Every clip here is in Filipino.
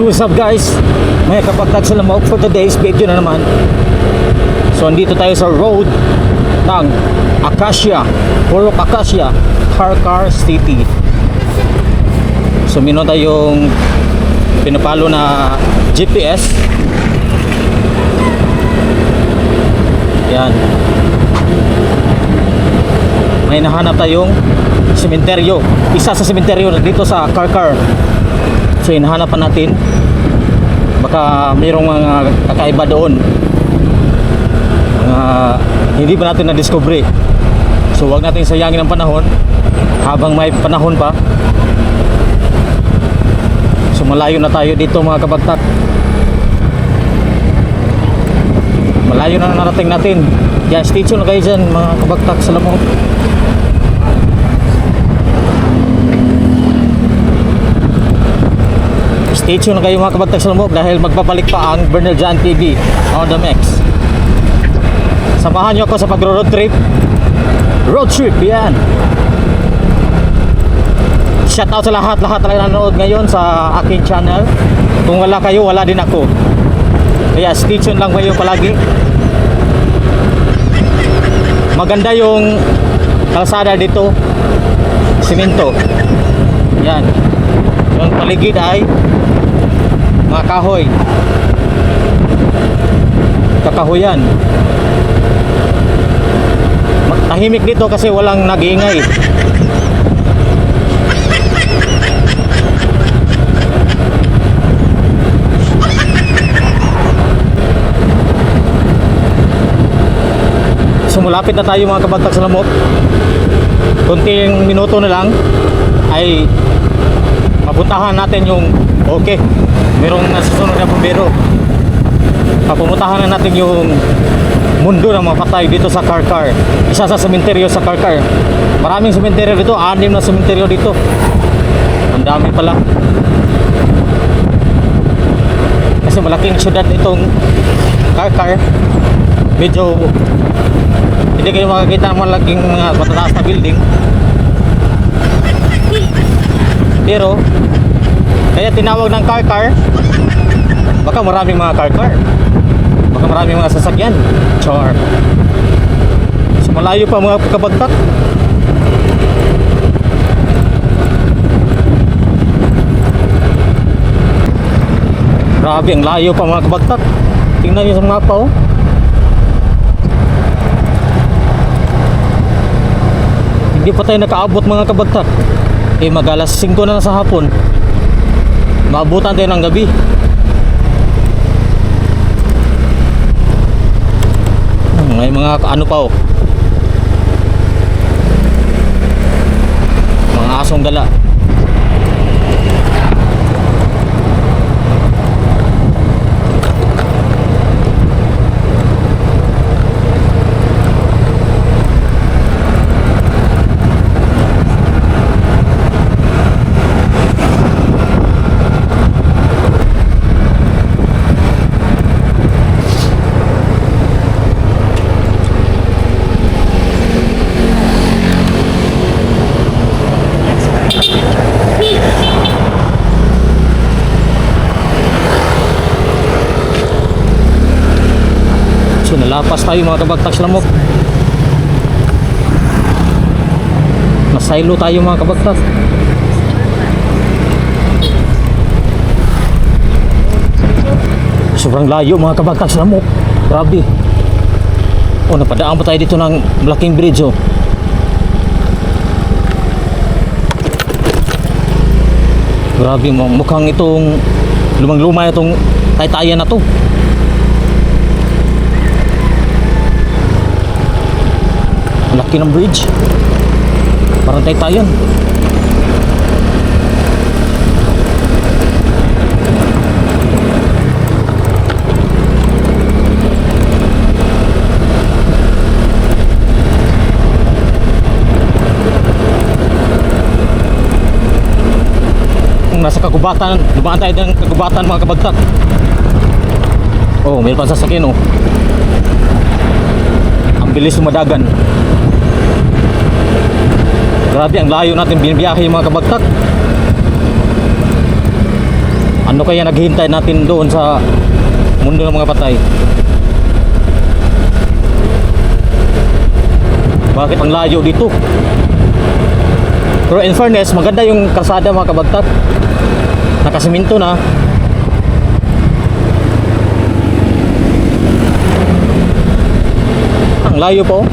So what's up guys? May kapagtag sa lamok for today's video na naman. So andito tayo sa road ng Acacia, Purok Acacia, Karkar City. So mino tayong pinapalo na GPS. Yan. May nahanap tayong sementeryo. Isa sa sementeryo dito sa Karkar. So hinahanap pa natin baka mayroong mga kakaiba doon. Mga hindi pa natin na-discover. So wag natin sayangin ang panahon habang may panahon pa. So malayo na tayo dito mga kabagtak. Malayo na narating natin. Kaya stay tuned kayo dyan mga kabagtak sa lamok. Stay tuned kayo mga kabagtag sa lumog dahil magpapalik pa ang Bernal Jan TV on the mix. Samahan nyo ako sa pagro-road trip. Road trip, yan. Shout out sa lahat, lahat talaga nanonood ngayon sa aking channel. Kung wala kayo, wala din ako. Kaya stay tuned lang kayo palagi. Maganda yung kalsada dito. Simento. Yan. Yung paligid ay mga kahoy. Kakahuyan Ma- tahimik dito kasi walang nag-iingay. So malapit na tayo mga kabagtag sa lamok. Kunting minuto na lang ay mapuntahan natin yung okay merong nasusunod na bumbero papumuntahan na natin yung mundo ng mga patay dito sa Karkar isa sa sementeryo sa Karkar maraming sementeryo dito anim na sementeryo dito. Ang dami pala. Kasi malaking syudad itong Karkar medyo hindi kayo makakita ng malaking mga matataas na building. Pero kaya tinawag ng car car. Baka maraming mga car car. Baka maraming mga sasakyan. Char. So malayo pa mga kabagtak grabe ang layo pa mga kabagtak tingnan nyo sa mapa oh. Hindi pa tayo nakaabot mga kabagtak eh mag alas 5 na, na sa hapon maabutan tayo ng gabi. Hmm, may mga ano pa oh. Mga asong gala So nalapas tayo mga kabagtak sa lamok Nasaylo tayo mga kabagtak Sobrang layo mga kabagtak sa lamok Grabe. Oh napadaan pa tayo dito ng malaking bridge oh. Grabe mukhang itong lumang-luma itong taytayan na to Ng bridge. Parang taytayan. Kung nasa kagubatan, dumaan tayo ng kagubatan mga kabagtak. Oh, may pa sasakyan oh. Ang bilis lumadagan. Grabe, ang layo natin binibiyahe yung mga kabagtak. Ano kaya naghihintay natin doon sa mundo ng mga patay? Bakit ang layo dito? Pero in fairness, maganda yung kalsada mga kabagtat. Nakasiminto na. Ang layo po.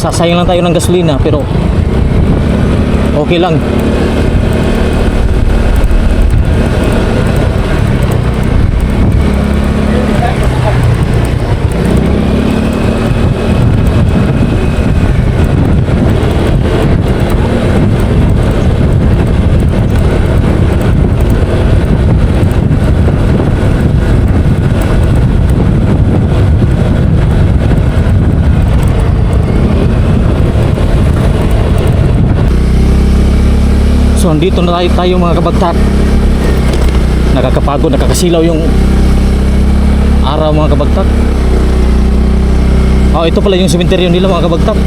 Nagsasayang lang tayo ng gasolina pero okay lang. So andito na tayo, tayo mga kabagtat. Nakakapagod, nakakasilaw yung araw mga kabagtat. Oh, ito pala yung sementeryo nila mga kabagtat.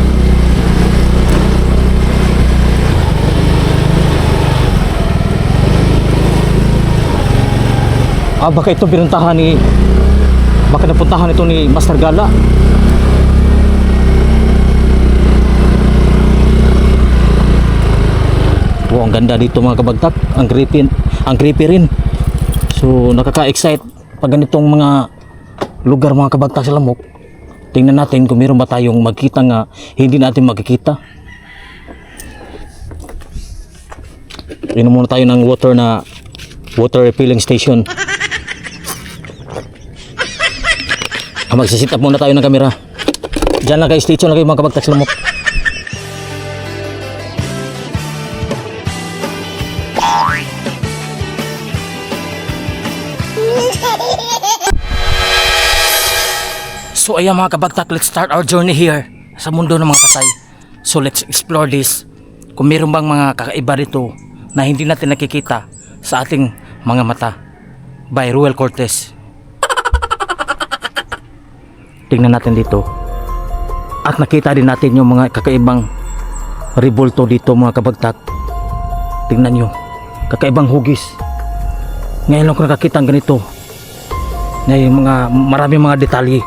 Ah, baka ito pinuntahan ni baka napuntahan ito ni Master Gala. Wow, ang ganda dito mga kabagtat. Ang creepy, ang creepy rin. So, nakaka-excite pag ganitong mga lugar mga kabagtat sa lamok. Tingnan natin kung meron ba tayong magkita nga hindi natin makikita. Inom muna tayo ng water na water refilling station. Ah, magsisit up muna tayo ng kamera. Diyan lang kayo station lang kayo mga kabagtat sa lamok. So ayan mga kabagtak, let's start our journey here sa mundo ng mga patay. So let's explore this. Kung meron bang mga kakaiba rito na hindi natin nakikita sa ating mga mata by Ruel Cortez. Tingnan natin dito. At nakita din natin yung mga kakaibang revolto dito mga kabagtak. Tingnan nyo. Kakaibang hugis. Ngayon lang ko nakakita ang ganito. Na yung mga marami mga detalye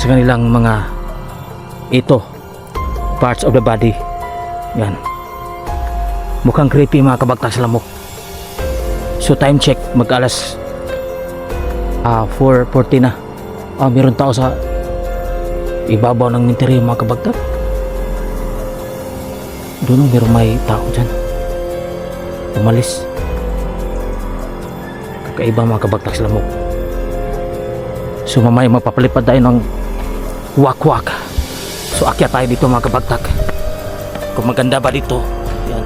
sa kanilang mga ito parts of the body. Yan. Mukhang creepy mga kabagtas lamok so time check mag alas ah 4.40 na. Ah meron tao sa ibabaw ng minteryo mga kabagtas. Doon meron may tao dyan. Umalis. Kakaiba mga kabagtas lamok so mamaya magpapalipad tayo ng wakwak. So akyat tayo dito mga kabagtak. Kung maganda ba dito. Yan.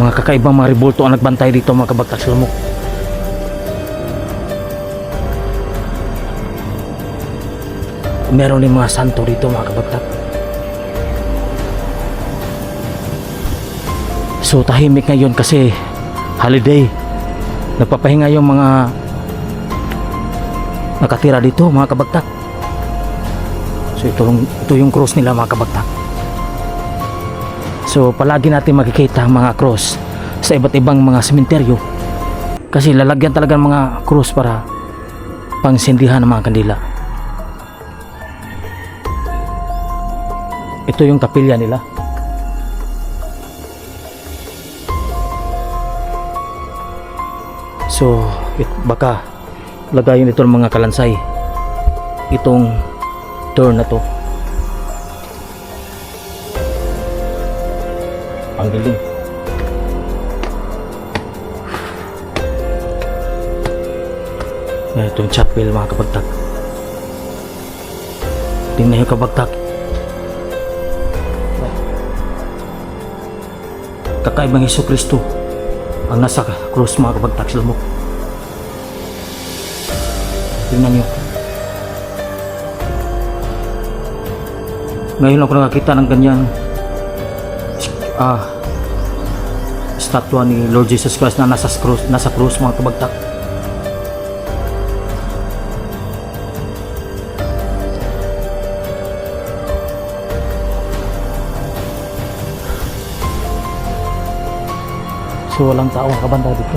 Mga kakaibang mga ribulto ang nagbantay dito mga kabagtak sa. Meron din mga santo dito mga kabagtak. So tahimik ngayon kasi holiday. Nagpapahinga yung mga nakatira dito mga kabagtak. So ito, ito yung cross nila mga kabagtak. So palagi natin makikita ang mga cross sa iba't ibang mga sementeryo. Kasi lalagyan talaga ng mga cross para pangsindihan ng mga kandila. Ito yung kapilya nila so it, baka lagayin ito ng mga kalansay. Itong door na to. Ang dilim Yan, itong chapel mga kabagtak. Tingnan yung kabagtak. Kakaibang Iso Kristo ang nasa cross mga kabagtak sa lamok Tingnan nyo. Ngayon ako nakakita ng ganyan ah statwa ni Lord Jesus Christ na nasa cross, nasa cross mga kabagtak. So walang tao nakabanda dito.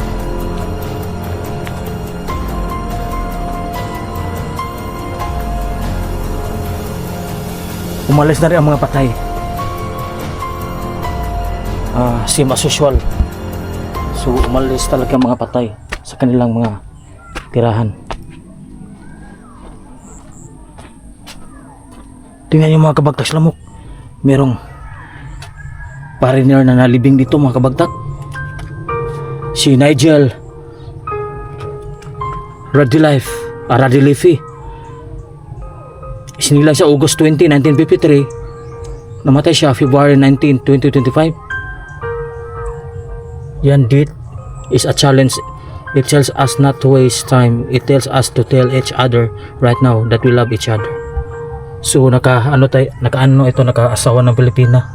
Umalis na rin ang mga patay. Ah, same as usual. So umalis talaga ang mga patay sa kanilang mga tirahan. Tingnan yung mga kabagtas lamok. Merong foreigner na nalibing dito mga kabagtat. Si Nigel Radilife, ah, Radilifi. Isinilang sa August 20, 1953. Namatay siya February 19, 2025. Yan date is a challenge. It tells us not to waste time. It tells us to tell each other right now that we love each other. So naka ano tay naka ano ito naka-asawa ng Pilipina.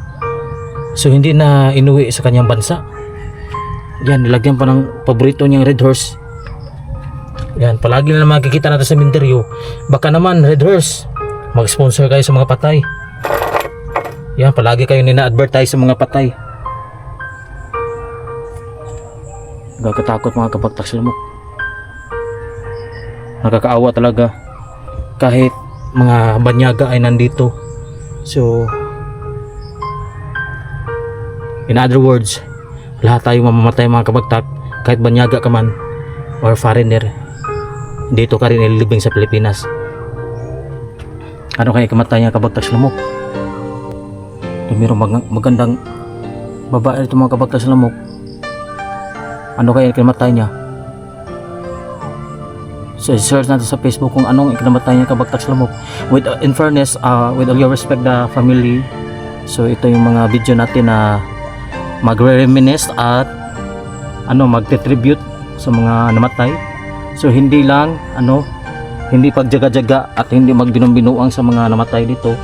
So hindi na inuwi sa kanyang bansa. Yan nilagyan pa ng paborito niyang Red Horse. Yan palagi na makikita natin sa Minteryo. Baka naman Red Horse mag-sponsor kayo sa mga patay. Yan palagi kayo nina-advertise sa mga patay. Gagkatakot mga kapagtas lamok. Nakakaawa talaga. Kahit mga banyaga ay nandito. So, in other words, lahat tayo mamamatay mga kabagtak kahit banyaga ka man or foreigner. Dito ka rin ililibing sa Pilipinas. Ano kaya kamatayan kabagtas lamok? Yung mayroong mag- magandang babae ito mga kabagtas lamok ano kaya ikinamatay niya? So, search natin sa Facebook kung anong ikinamatay niya kabagtak lamok. With, uh, in fairness, uh, with all your respect the family, so ito yung mga video natin na magre-reminisce at ano, magte-tribute sa mga namatay. So, hindi lang, ano, hindi pagjaga-jaga at hindi magbinuang sa mga namatay dito.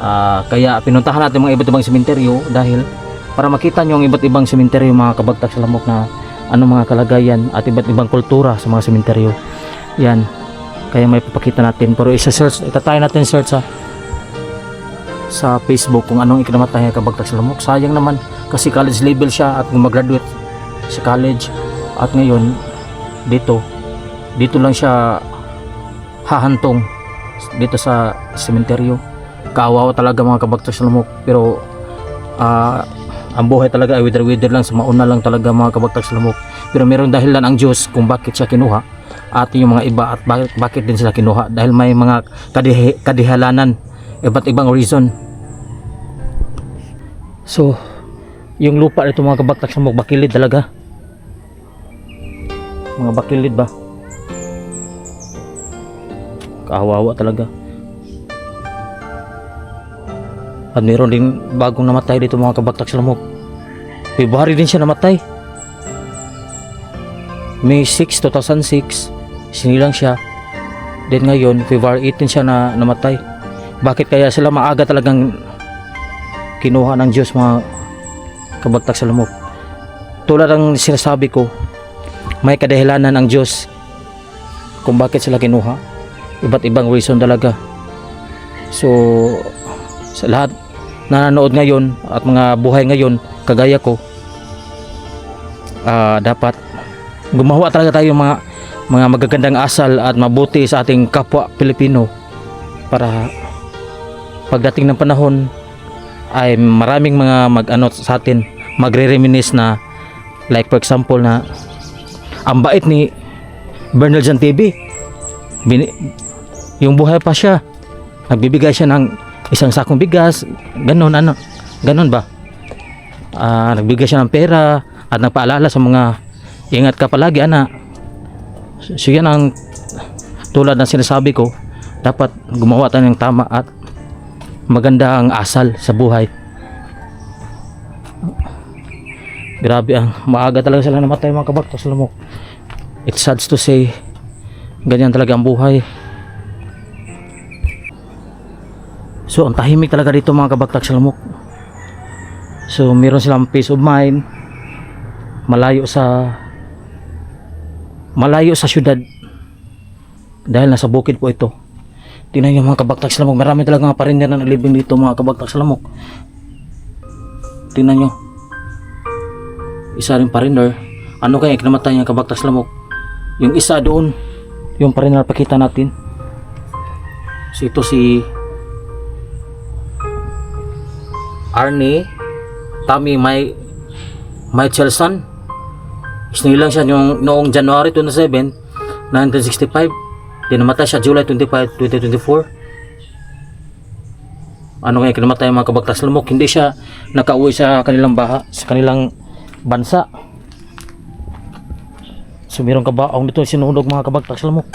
Ah, kaya pinuntahan natin mga iba't ibang sementeryo dahil para makita nyo ang iba't ibang sementeryo mga kabagtak sa lamok na ano mga kalagayan at iba't ibang kultura sa mga sementeryo. Yan. Kaya may papakita natin. Pero isa-search, itatry natin search sa sa Facebook kung anong ikinamatay ng kabagtak sa lamok. Sayang naman kasi college level siya at gumagraduate sa college. At ngayon dito dito lang siya hahantong dito sa sementeryo. Kaawawa talaga mga kabagtak sa lamok pero ah ang buhay talaga ay wither-wither lang. Sa mauna lang talaga mga kabagtak sa lamok pero meron dahilan ang Diyos kung bakit siya kinuha at yung mga iba at bakit, bakit din sila kinuha. Dahil may mga kadihi, kadihalanan iba't ibang reason. So yung lupa nito mga kabagtak sa bakilid talaga. Mga bakilid ba? Kawawa talaga. At meron din bagong namatay dito mga kabagtak sa lamok. February din siya namatay. May 6, 2006 sinilang siya. Then ngayon February 18 siya na namatay. Bakit kaya sila maaga talagang kinuha ng Diyos mga kabagtak sa lamok tulad ng sinasabi ko may kadahilanan ang Diyos kung bakit sila kinuha. Iba't ibang reason talaga. So sa lahat na nanood ngayon at mga buhay ngayon kagaya ko ah, dapat gumawa talaga tayo mga mga magagandang asal at mabuti sa ating kapwa Pilipino para pagdating ng panahon ay maraming mga mag-ano sa atin magre-reminisce na like for example na ang bait ni Bernal Jan TV Bini- yung buhay pa siya nagbibigay siya ng isang sakong bigas ganon ano ganon ba? Ah, nagbigay siya ng pera at nagpaalala sa mga ingat ka palagi ana. So yan ang tulad ng sinasabi ko dapat gumawa tayo ng tama at maganda ang asal sa buhay. Grabe ang maaga talaga sila namatay mga kabakto sa lamok it's sad to say ganyan talaga ang buhay. So ang tahimik talaga dito mga kabaktak sa lamok so meron silang peace of mind. Malayo sa malayo sa syudad. Dahil nasa bukid po ito tingnan nyo mga kabaktak sa lamok marami talaga mga parender na naglibing dito mga kabaktak sa lamok tingnan nyo isa rin pariner. Ano kaya kinamatay niya kabaktas lamok? Yung isa doon, yung pariner pakita natin. So ito si Arnie Tommy May Michelson. Isnilang siya yung, noong January 27, 1965. Dinamatay siya July 25, 2024. Ano kaya kinamatay ang mga kabagtas lamok? Hindi siya nakauwi sa kanilang baha, sa kanilang bansa. So meron kabaong dito sinunog mga kabagtas lamok.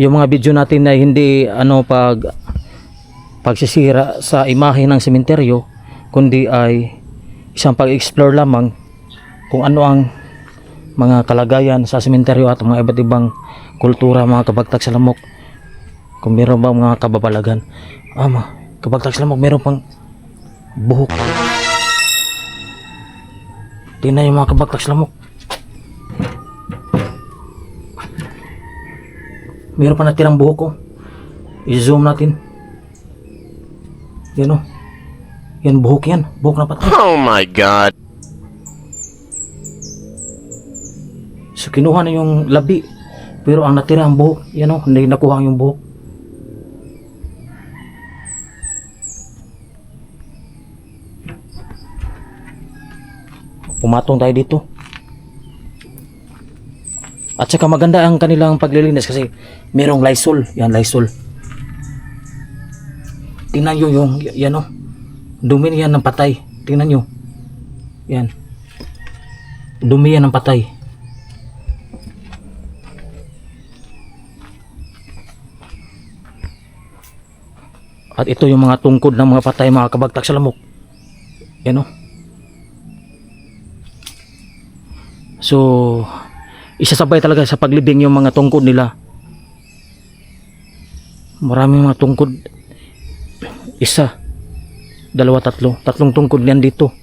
Yung mga video natin na hindi ano pag pagsisira sa imahe ng sementeryo kundi ay isang pag-explore lamang kung ano ang mga kalagayan sa sementeryo at mga iba't ibang kultura mga kabagtag sa lamok. Kung meron ba mga kababalagan? Ah mga kabagtag sa lamok meron pang buhok. Tingnan yung mga kabagtag sa lamok. Meron pa natirang buhok ko i-zoom natin. Yan o yan buhok yan. Buhok na patay Oh my god. So kinuha na yung labi. Pero ang natira ang buhok. Yan o, nakuha yung buhok. Pumatong tayo dito. At saka maganda ang kanilang paglilinis kasi merong Lysol. Yan, Lysol. Tingnan nyo yung, yan o. Dumi yan ng patay. Tingnan nyo. Yan. Dumi yan ng patay. At ito yung mga tungkod ng mga patay mga kabagtak sa lamok. Yan o. So, isasabay talaga sa paglibing yung mga tungkod nila. Maraming mga tungkod. Isa, dalawa, tatlo. Tatlong tungkod niyan dito.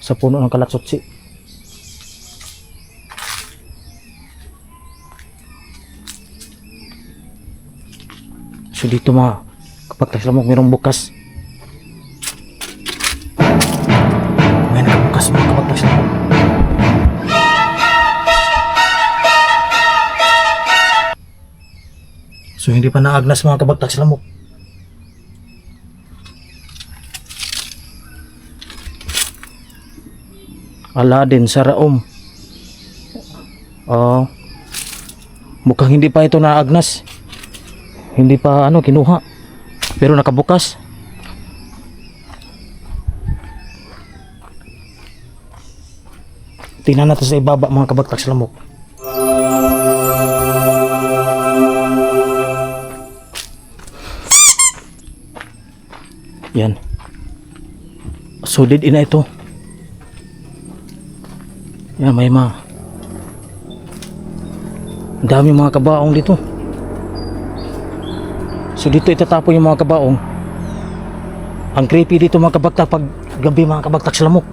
Sa puno ng kalatsotsi. So dito mga kapag lamok mayroong bukas. May nakabukas mga kapag lamok. So hindi pa naagnas mga kabagtas lamok. Aladdin sa Raom. Oh. Mukhang hindi pa ito naagnas. Hindi pa ano kinuha. Pero nakabukas. Tingnan natin sa ibaba mga kabagtak sa lamok. Yan. Solid ina ito. Yan may mga dami mga kabaong dito. So dito itatapon yung mga kabaong. Ang creepy dito mga kabagtak pag gabi mga kabagtak sa lamok.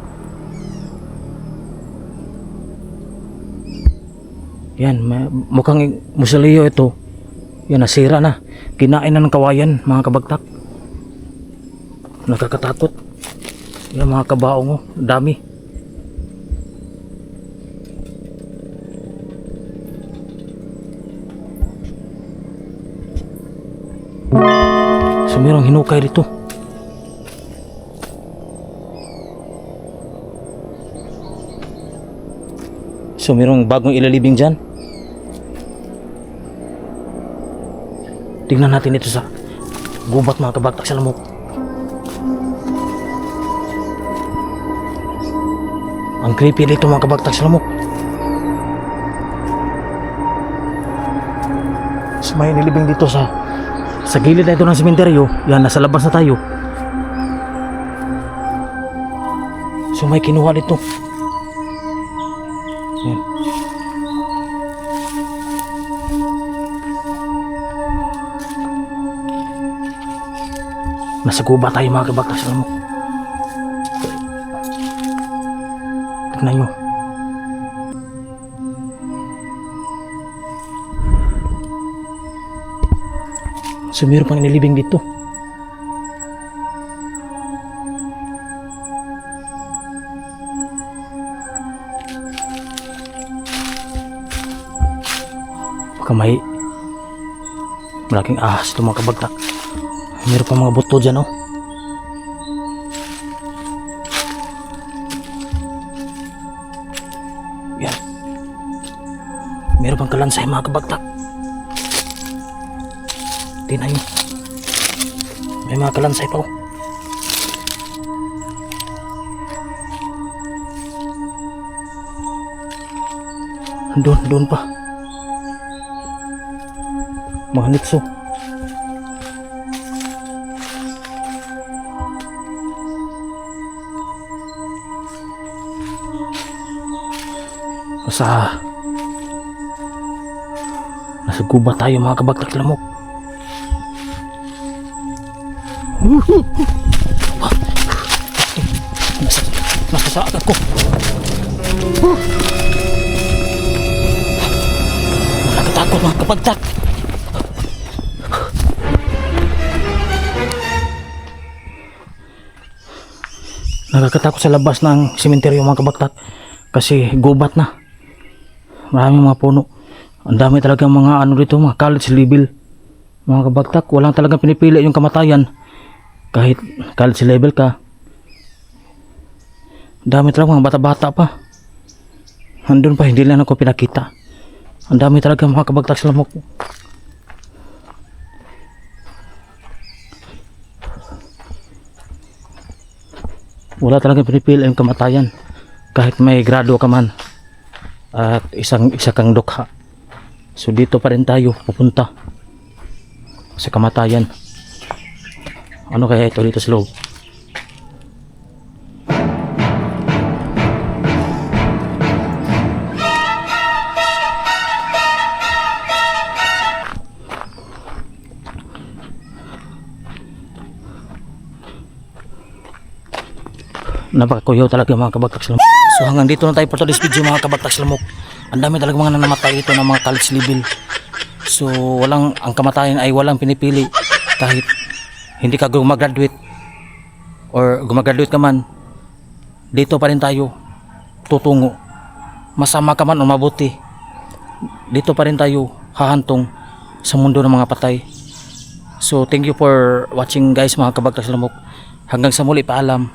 Yan, mukhang musalio ito. Yan, nasira na. Kinain na ng kawayan mga kabagtak. Nakakatatot. Yan mga kabaong oh, dami. Merong hinukay dito. So merong bagong ilalibing dyan. Tingnan natin ito sa gubat mga kabagtak sa lamok. Ang creepy dito mga kabagtak sa lamok. So may dito sa sa gilid na ito ng sementeryo. Yan, nasa labas na tayo. So may kinuha dito. Yan. Nasa guba tayo mga kabagtas alam mo. Tignan nyo. So meron pang inilibing dito. Baka may malaking ahas ito mga kabagtak. Meron pang mga buto dyan oh. Yan. Meron pang kalansay mga kabagtak. Tingnan nyo. May mga kalansay pa oh. Doon, doon pa. Mga nitso. Nasa... Nasa guba tayo mga kabagtak. Nasa, nasa sa agad ko. Nakakatakot mga kabagtak. Nakakatakot sa labas ng sementeryo mga kabagtak kasi gubat na. Maraming mga puno. Ang dami talaga mga ano dito, mga college level. Mga kabagtak, walang talagang pinipili yung kamatayan. Kahit college level ka. Ang dami talaga mga bata-bata pa. Andun pa, hindi lang ako pinakita. Ang dami talaga mga kabagtak sa lamok. Wala talaga pinipili yung kamatayan. Kahit may grado ka man. At isang isa kang dukha. So dito pa rin tayo pupunta. Sa kamatayan. Ano kaya ito dito sa loob? napakakuyaw talaga mga kabagtak sa lamok. So hanggang dito na tayo for today's video mga kabagtak sa lamok. Ang dami talaga mga namatay ito ng mga college level. So walang, ang kamatayan ay walang pinipili. Kahit hindi ka gumagraduate or gumagraduate ka man, dito pa rin tayo tutungo. Masama ka man o mabuti, dito pa rin tayo hahantong sa mundo ng mga patay. So thank you for watching guys mga kabagtak sa lamok. Hanggang sa muli paalam.